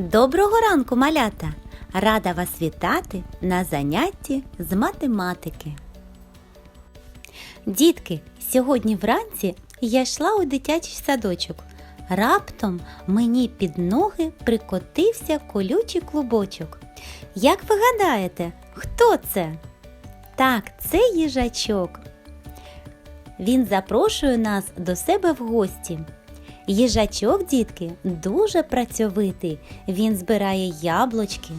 Доброго ранку, малята! Рада вас вітати на занятті з математики. Дітки, сьогодні вранці я йшла у дитячий садочок. Раптом мені під ноги прикотився колючий клубочок. Як ви гадаєте, хто це? Так, це їжачок. Він запрошує нас до себе в гості. Їжачок, дітки, дуже працьовитий. Він збирає яблучки.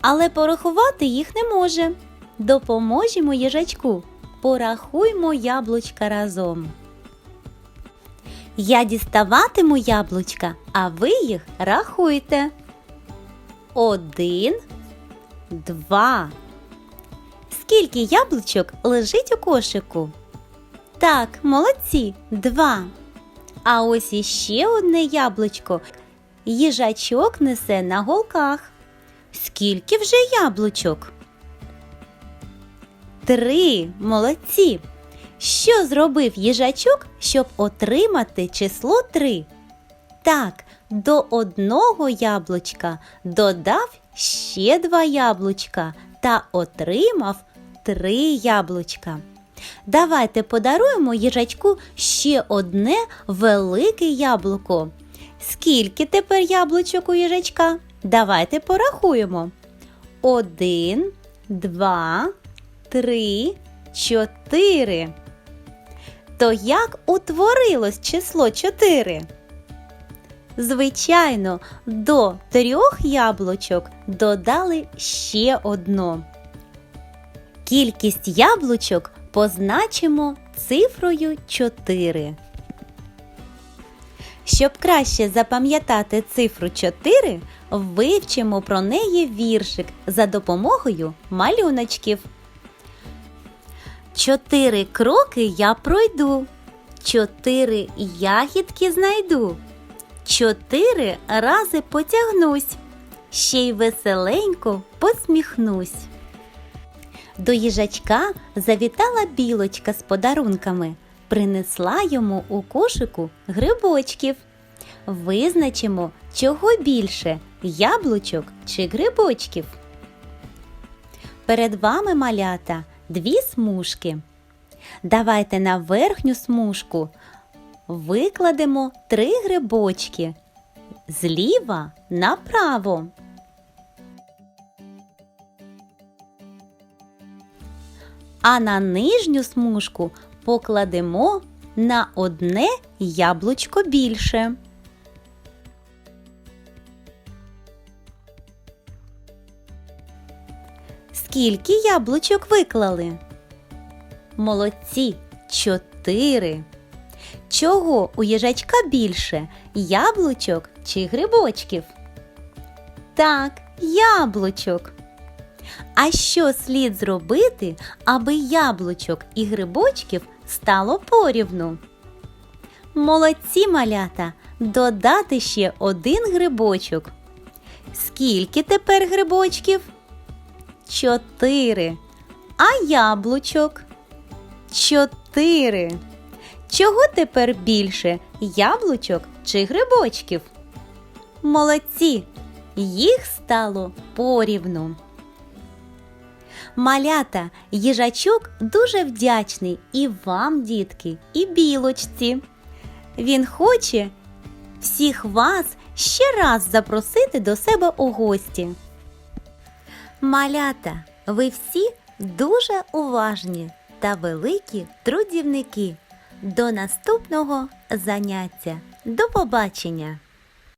Але порахувати їх не може. Допоможемо їжачку. Порахуймо яблучка разом. Я діставатиму яблучка, а ви їх рахуйте. Один, два. Скільки яблучок лежить у кошику? Так, молодці, два. А ось іще одне яблучко. Їжачок несе на голках. Скільки вже яблучок? Три. Молодці. Що зробив їжачок, щоб отримати число три? Так, до одного яблучка додав ще два яблучка та отримав три яблучка. Давайте подаруємо їжачку ще одне велике яблуко. Скільки тепер яблучок у їжачка? Давайте порахуємо. Один, два, три, чотири. То як утворилось число чотири? Звичайно, до трьох яблучок додали ще одно. Кількість яблучок позначимо цифрою 4. Щоб краще запам'ятати цифру 4, вивчимо про неї віршик за допомогою малюночків. Чотири кроки я пройду, чотири ягідки знайду, чотири рази потягнусь, ще й веселенько посміхнусь. До їжачка завітала білочка з подарунками, принесла йому у кошику грибочків. Визначимо, чого більше яблучок чи грибочків. Перед вами малята дві смужки. Давайте на верхню смужку викладемо три грибочки зліва направо. А на нижню смужку покладемо на одне яблучко більше. Скільки яблучок виклали? Молодці чотири. Чого у їжачка більше яблучок чи грибочків? Так, яблучок. А що слід зробити, аби яблучок і грибочків стало порівну? Молодці малята додати ще один грибочок. Скільки тепер грибочків? Чотири. А яблучок? Чотири. Чого тепер більше яблучок чи грибочків? Молодці! Їх стало порівну. Малята, їжачок дуже вдячний і вам, дітки, і білочці. Він хоче всіх вас ще раз запросити до себе у гості. Малята, ви всі дуже уважні та великі трудівники. До наступного заняття. До побачення!